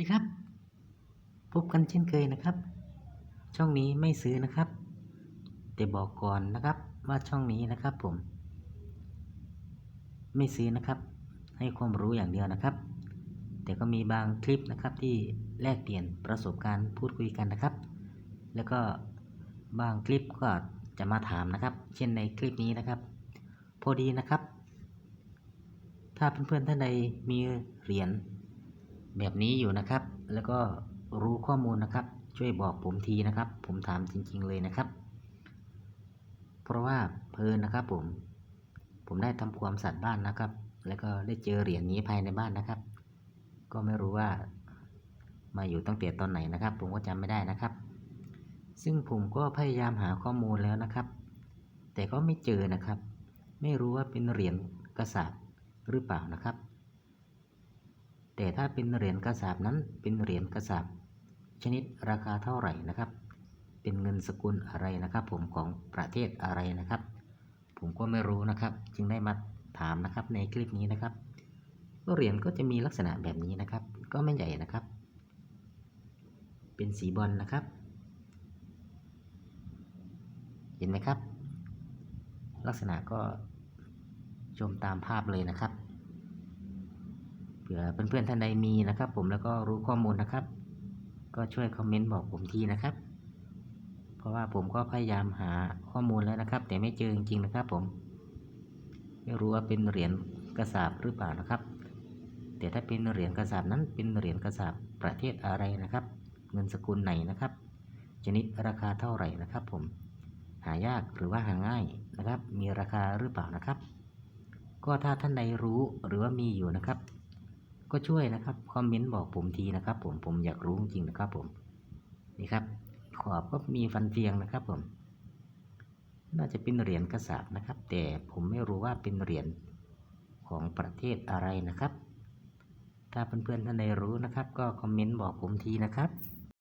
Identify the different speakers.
Speaker 1: ดีครับ พบกันเช่นเคยนะครับ ช่องนี้ไม่ซื้อนะครับ แต่บอกก่อนนะครับว่าช่องนี้นะครับผม ไม่ซื้อนะครับ ให้ความรู้อย่างเดียวนะครับ แต่ก็มีบางคลิปนะครับที่แลกเปลี่ยนประสบการณ์พูดคุยกันนะครับ แล้วก็บางคลิปก็จะมาถามนะครับ เช่นในคลิปนี้นะครับ พอดีนะครับ ถ้าเพื่อนๆท่านใดมีเหรียญ แบบนี้อยู่นะครับ แล้วก็รู้ข้อมูลนะครับ ช่วยบอกผมทีนะครับ ผมถามจริง ๆเลยนะครับ เพราะว่าเพลินนะครับผม ผมได้ทำความสะอาดบ้านนะครับ แล้วก็ได้เจอเหรียญนี้ภายในบ้านนะครับ ก็ไม่รู้ว่ามาอยู่ตั้งแต่ตอนไหนนะครับ ผมก็จำไม่ได้นะครับ ซึ่งผมก็พยายามหาข้อมูลแล้วนะครับ แต่ก็ไม่เจอนะครับ ไม่รู้ว่าเป็นเหรียญกระสาบหรือเปล่านะครับ แต่ถ้าเป็นเหรียญกระสาบนั้นเป็นเหรียญกระสาบชนิดราคาเท่าไหร่นะครับ เป็นเงินสกุลอะไรนะครับ ผมของประเทศอะไรนะครับ ผมก็ไม่รู้นะครับ จึงได้มาถามนะครับในคลิปนี้นะครับเหรียญก็จะมีลักษณะแบบนี้นะครับ ก็ไม่ใหญ่นะครับ เป็นสีบอลนะครับ เห็นไหมครับ ลักษณะก็ชมตามภาพเลยนะครับ ผื่อเพื่อนๆท่านใดมีนะครับ ผมแล้วก็รู้ข้อมูลนะครับ ก็ช่วยคอมเมนต์บอกผมทีนะครับ เพราะว่าผมก็พยายามหาข้อมูลแล้วนะครับ แต่ไม่เจอจริงๆนะครับ ผมไม่รู้ว่าเป็นเหรียญกระสาบหรือเปล่านะครับ แต่ถ้าเป็นเหรียญกระสาบนั้นเป็นเหรียญกระสาบประเทศอะไรนะครับ เงินสกุลไหนนะครับ ชนิดราคาเท่าไหร่นะครับ ผมหายากหรือว่าหาง่ายนะครับ มีราคาหรือเปล่านะครับ ก็ถ้าท่านใดรู้หรือว่ามีอยู่นะครับ ก็ช่วยนะครับคอมเมนต์บอกผมทีนะครับ ผมผมอยากรู้จริงๆนะครับ ผมนี่ครับ ขอบก็มีฟันเฟียงนะครับ ผม น่าจะเป็นเหรียญกระสาบนะครับ แต่ผมไม่รู้ว่าเป็นเหรียญของประเทศอะไรนะครับ ถ้าเพื่อนๆท่านใดรู้นะครับ ก็คอมเมนต์บอกผมทีนะครับ